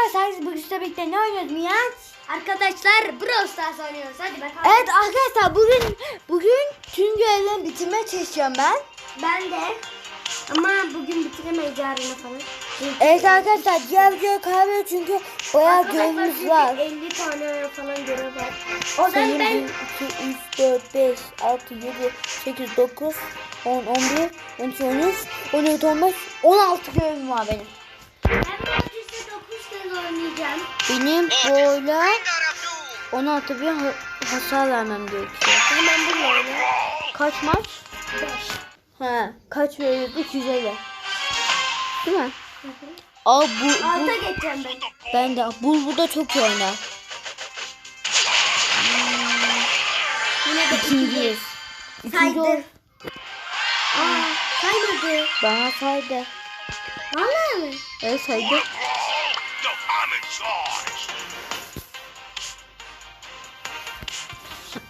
arkadaşlar bugün size birlikte ne oynuyoruz Miraç? Arkadaşlar Brawl Stars oynuyoruz. Hadi bakalım. Evet arkadaşlar bugün bugün tüm görevlerimi bitirmeye çalışıyorum ben. Ben de. Ama bugün bitiremeyiz yarın falan. Evet arkadaşlar diğer video kaybediyor çünkü bayağı görevimiz var. 50 tane falan görev var. O Sayın ben 1, 2, 3, 4, 5, 6, 7, 8, 9, 10, 11, 12, 13, 14, 15, 16 görevim var benim. ben Benim böyle 16 bin ha- hasar vermem gerekiyor. Hemen bunu. Kaç maç? 5. He, kaç veriyordu? 250. Değil mi? Aa bu, bu Alta geçeceğim ben. ben de bul bu da çok iyi oynar. Yine de İkinciyiz. İkinci ol. Aa, saymadı. Bana saydı. Vallahi mi? Evet saydı.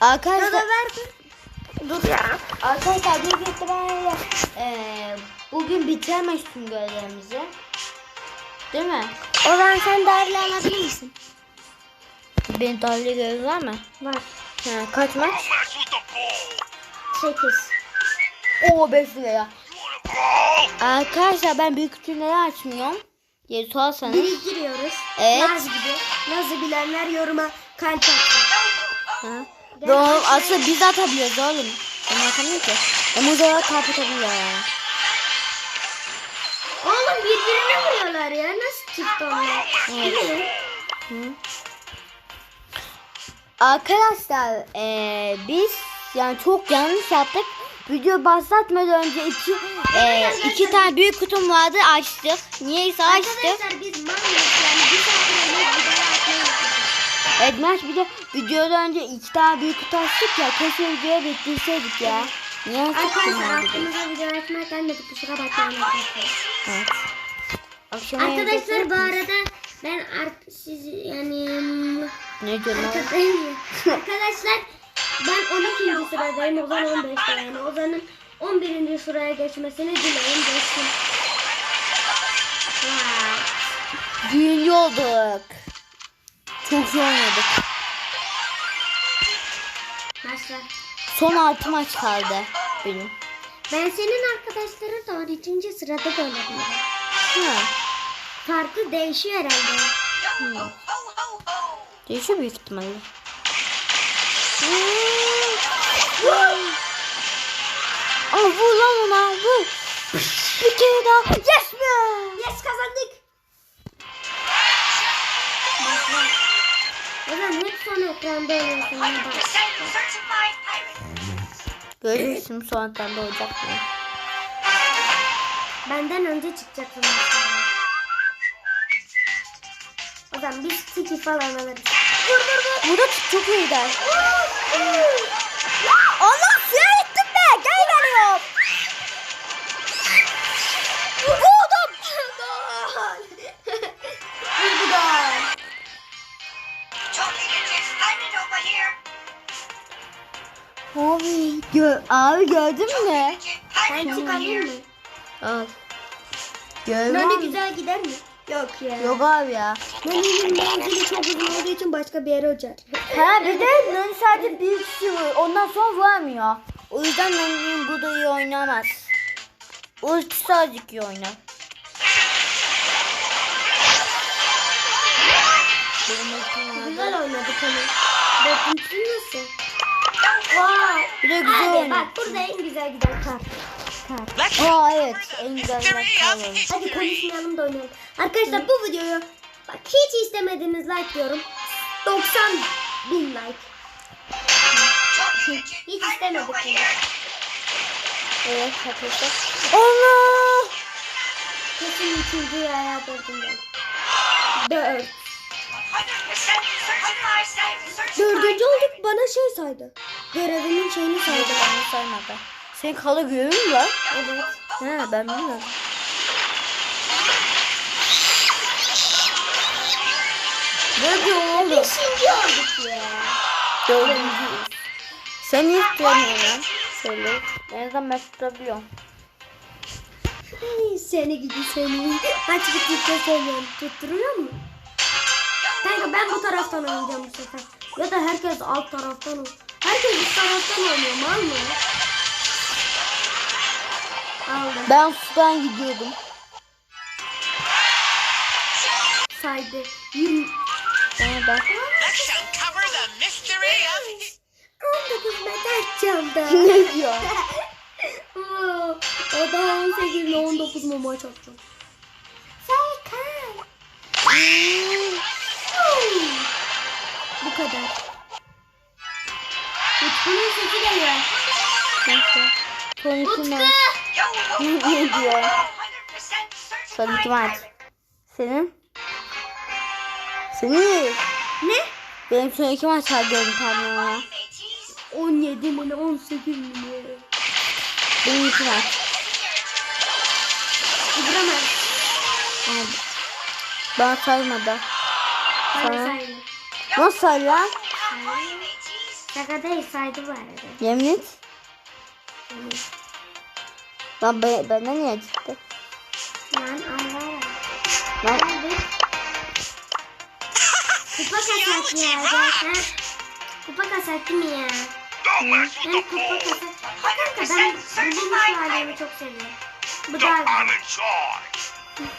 Arkadaşlar, da ver. Dur ya. arkadaşlar bir gitti ben eee bugün bitiremez tüm görevlerimizi. Değil mi? O zaman sen değerli alabilir misin? Benim dahili görev var mı? Var. He, kaç maç? Don't mess with the ball. 8. Oo 5 liraya. You want a brawl? Arkadaşlar ben büyük kutuları açmıyorum. Diye sorarsanız. Biriktiriyoruz. Evet. Naz gibi. Naz'ı bilenler yoruma kalp atsın. Doğru aslında biz de atabiliyoruz oğlum. Ben atamıyorum ki. Emoji'ye kalp atabiliyor. Oğlum birbirine vuruyorlar ya. Nasıl çıktı onlar? Değil mi? Arkadaşlar eee, biz yani çok yanlış yaptık. Video başlatmadan önce iki, eee, iki tane büyük kutum vardı açtık. Niyeyse açtık. Arkadaşlar biz manyak yani bir. Evet Mert bir de videodan önce iki tane büyük kutu açtık ya. Keşke videoya bekleyseydik ya. Niye açtık Arkadaşlar aklımıza video açmak gelmedi. Kusura bakmayın arkadaşlar. Evet. Akşama Arkadaşlar bu arada ben art sizi yani Ne diyorsun? arkadaşlar ben 12. sıradayım. Ozan 15'te yani. Ozan'ın 11. sıraya geçmesini dilerim. Geçsin. Birinci olduk. Çok iyi oynadık. Başla. Son altı maç kaldı benim. Ben senin arkadaşların da 12. sırada da olabilirim. Ha. Farklı değişiyor herhalde. Değişiyor büyük ihtimalle. Ama vur lan ona vur. Bir kere daha. Yes be. Yes kazandık. Hep son ekranda bak. Görürsün son da olacak mı? Benden önce çıkacaksın. O zaman biz tiki falan alırız. Vur vur vur. Bu da çok iyi gider. Allah suya gittim be. Gel geliyorum. Vurdum. Bu da. Abi, gö abi gördün mü? Ben çıkarayım mı? Al. Görmem. Nani güzel gider mi? Yok ya. Yok abi ya. Nani'nin menzili çok uzun olduğu için başka bir yere uçar. Ha bir de Nani sadece bir kişi vurur. Ondan sonra vuramıyor. O yüzden Nani'nin burada iyi oynamaz. Ulti sadece iyi oynar. Güzel oynadık onu. Dördüncü nasıl? Vay. Bir de güzel Hadi oynar. bak burada en güzel giden kart. Kart. Aa evet en güzel. Hadi konuşmayalım da oynayalım. Arkadaşlar bu videoyu bak hiç istemediğiniz like diyorum. 90 bin like. Hiç istemedik bunu. Evet arkadaşlar. Allah! Kesin üçüncü yaya dördüm ben. Dört. Dördüncü olduk bana şey saydı. Görevimin şeyini saydı. Ben saymadı. Senin kala görüyor mu var? Evet. Ha ben bilmiyorum. Ne diyor oğlum? Beşinci olduk ya. Dördüncüyüz. Sen niye tutuyorsun lan? Söyle. Nereden ben tutabiliyorum? Ay, Seni gidi seni. Kaç gittikçe söylüyorum. Tutturuyor mu? Kanka ben bu taraftan oynayacağım bu sefer. Ya da herkes alt taraftan oynuyor. Herkes üst taraftan oynuyor mal mı? Aldım. Ben sudan gidiyordum. Saydı. 20. Bana da. Let's uncover the mystery of 19 metre camda. ne diyor? O da 18 ile 19 mu maç atacak. Serkan. Bu kadar. Utku'nun sesi geliyor. Neyse. Sonucu ne? Ne diyor? Sonucu var. Senin? Senin? Ne? Benim son iki maç harcadım tahminime. 17 mi ne 18 mi ne? Benim iki maç. İbrahim. Yani bana saymadı. Sana. Nasıl say lan? Şaka değil saydı bu arada. Yemin et. Lan ben, benden niye çıktı? Lan Allah. Lan Kupa kasak ya. Ha? Kupa kasak mi ya? Ben kupa kasak. Kanka ben bulmuş halimi çok seviyorum. Bu in charge.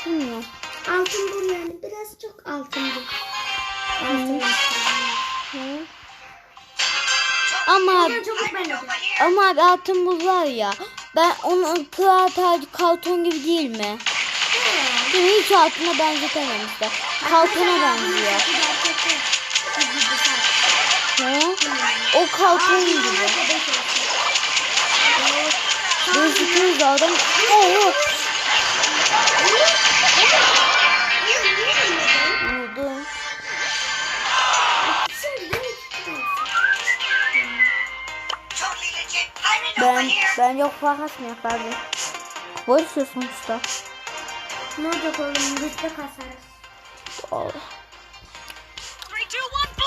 bilmiyorum. Altın bu yani. Biraz çok altın bu. Altın. Hı. Ama de. ama abi altın buz var ya. Ben onun kıraat harcı karton gibi değil mi? Değil? Hiç altına benzetememişler. Kartona benziyor. Hı? O karton gibi. Gözüküyor adam. Oo. Ben, ben yok fakat mı yapardım? Boş ya sonuçta. Ne olacak oğlum? Rütbe kasarız. Oh.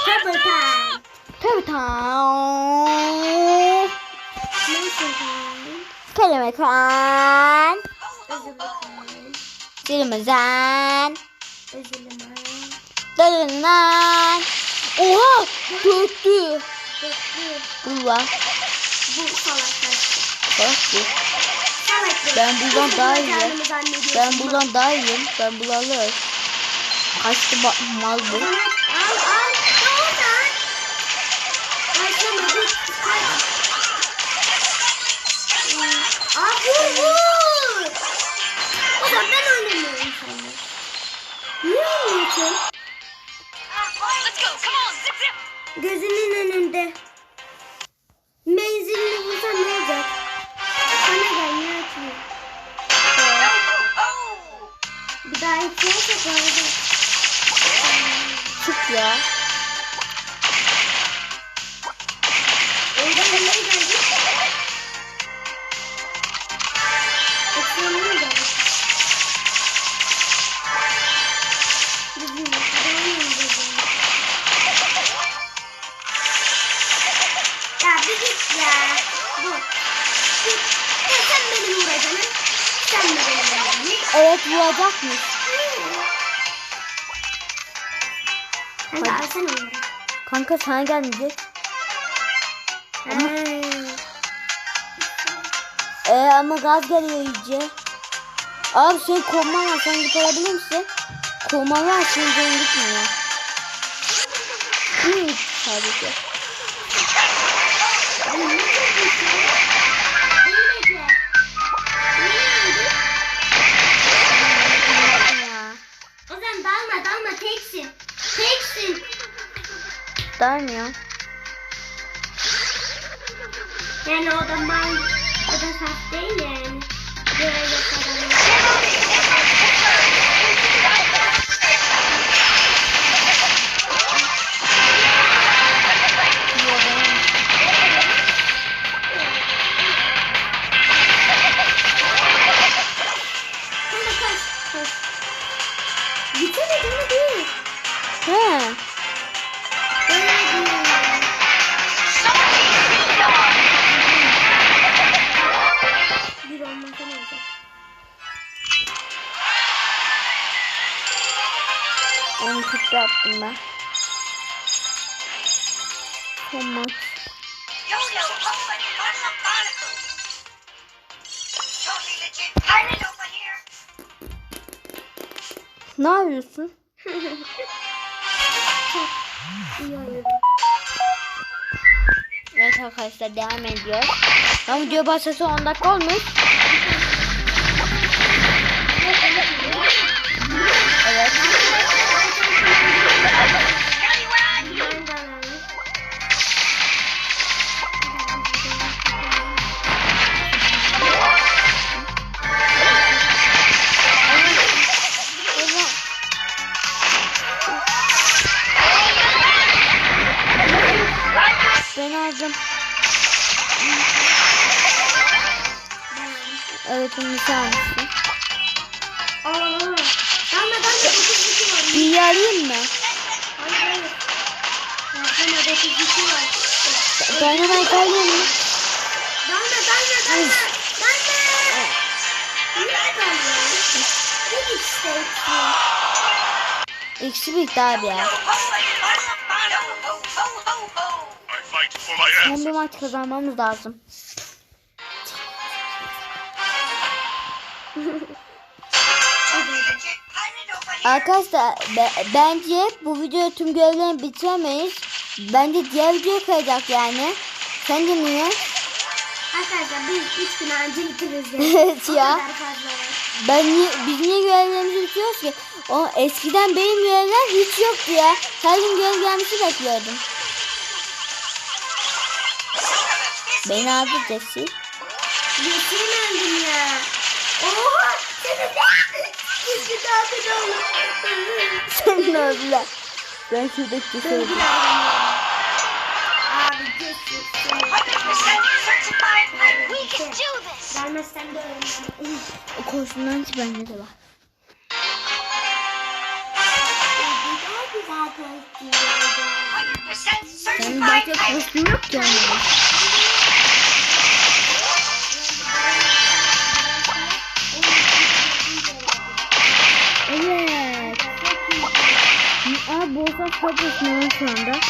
Double time. Nasıl time? Kelime kan. Özür Dilimizden. dilerim. Dalından. Oha! Dörtlü. Bu. Bu salaklar. Dörtlü. Salaklar. Ben buradan daha iyi. bulacağını zannediyorsun. Ben buradan daha iyiyim. Ben bunu alırım. Kaçtı mal bu. Al al. Aa vur vur. O zaman ben oynamıyorum seninle. Niye oynuyorsun? Gözünün önünde. Bir daha içerse olacak. Çık ya. Orada nereye geldik? Ekranına geldik. Bizim ekranına geldik. Ya bir git ya. Bu. Git. Ya sen benim vuracaksın. Sen de benim vuracaksın. Evet vuracakmış. Kanka alsana onları. Kanka sana gelmeyecek. Ha. Ee, ama gaz geliyor iyice. Abi senin kovman var. Sen git alabilir misin? Kovman var. Canın gitmiyor. Hı, sadece. Darmıyor. Yani o da mal, o da saf değil. Böyle here. Ne yapıyorsun? Evet arkadaşlar devam ediyor. Ama video başlasa 10 dakika olmuş. Evet. Abi ya. Open, what's a barnacle? Ho, ho, ho, ho. I fight for my Son bir maç kazanmamız lazım. Arkadaşlar be- bence bu video tüm görevlerini bitiremeyiz. Bence diğer video kayacak yani. Sen de niye? Arkadaşlar biz 3 gün önce bitiririz. Evet O ya. Ben niye, biz niye görevlerimizi bitiriyoruz ki? O eskiden benim görevler hiç yoktu ya. Her gün görev gelmesi bekliyordum. Beni aldı Jesse. Getiremedim ya. Oha! Tatil olur. Sen ne öldüler? Ben şuradaki Jesse'yi O koşundan hiç bende de var. Daha güzel konuşuyor. 100% Senin certified başka kostüm yok ki onun. Evet. Aa Bolsa Sabres'in var şu anda.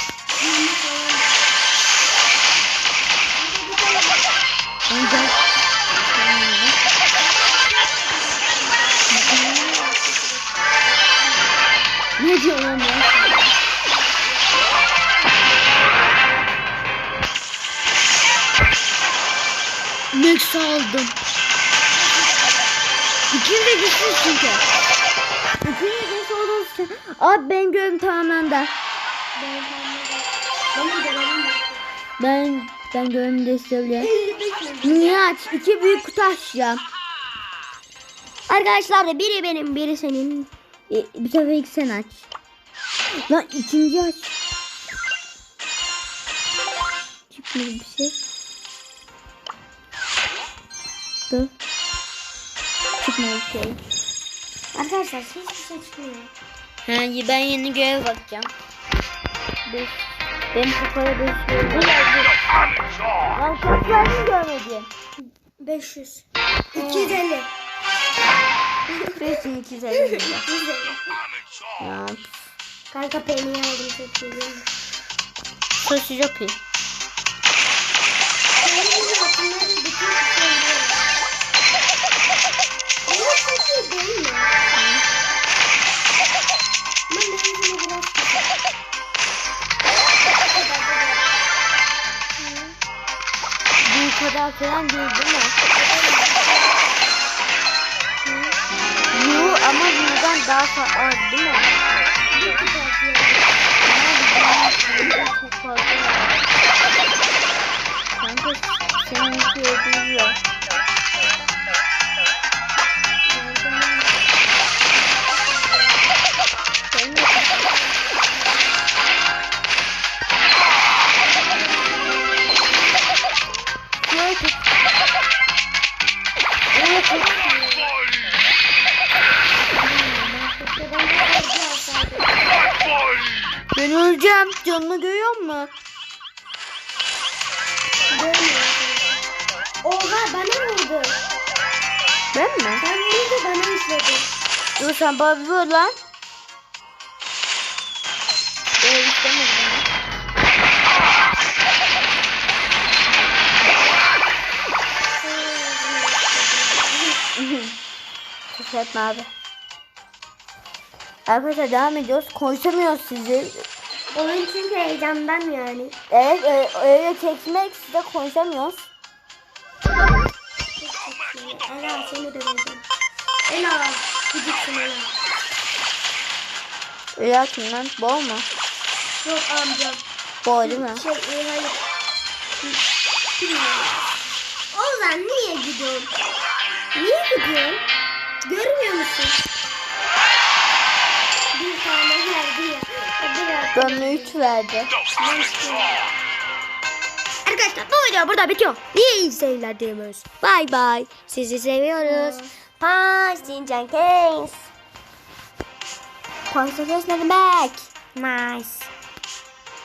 Ne diyor lan bu? Max aldım. İkiniz de güçlüsünüz çünkü. İkiniz de için. Abi benim. Benim görevim yok. Ben ben görevimi de söyleyeyim. Niye aç? İki büyük kutu açacağım. Arkadaşlar da biri benim biri senin. E, bir sefer ilk sen aç. Lan ikinci aç. Çıkmadı bir şey. Dur. Çıkmadı bir şey. Arkadaşlar hiçbir şey çıkmıyor. Ha, ben yeni görev bakacağım. Beş. Benim var. Atomic Saw. Lan kaç verdin görmedim. 500. 250. Beşin iki senin. 250. Atomic Saw. Ya Kanka peynir aldım çok iyi. sosu çok iyi. Bunların bütün şeyleri. Çok iyi değil mi? Kadar falan değil değil mi? Yu ama Yu'dan daha az değil mi? Çok fazla. Kanka seninki ödülüyor. Mi? Sen vurunca bana işledi. Dur sen bana bir vur lan. istemedi beni. Küfür etme abi. Arkadaşlar devam ediyoruz. Konuşamıyoruz sizi. Oyun çünkü heyecandan yani. Evet öyle, öyle çekmek size konuşamıyoruz. Ela seni de vereceğim. Ela gidipsin Ela. Öyle kimden? Bol mu? Yok amcam. Bol değil mi? Şey e, hayır. Bilmiyorum. Ozan niye gidiyorsun? Niye gidiyorsun? Görmüyor musun? Bir tane verdi ya. Bana 3 verdi. The panic song. Arkadaşlar bu video burada bitiyor. İyi seyirler diliyoruz. Bay bay. Sizi seviyoruz. Punch Jenkins. Konuşacağız ne demek? Nice.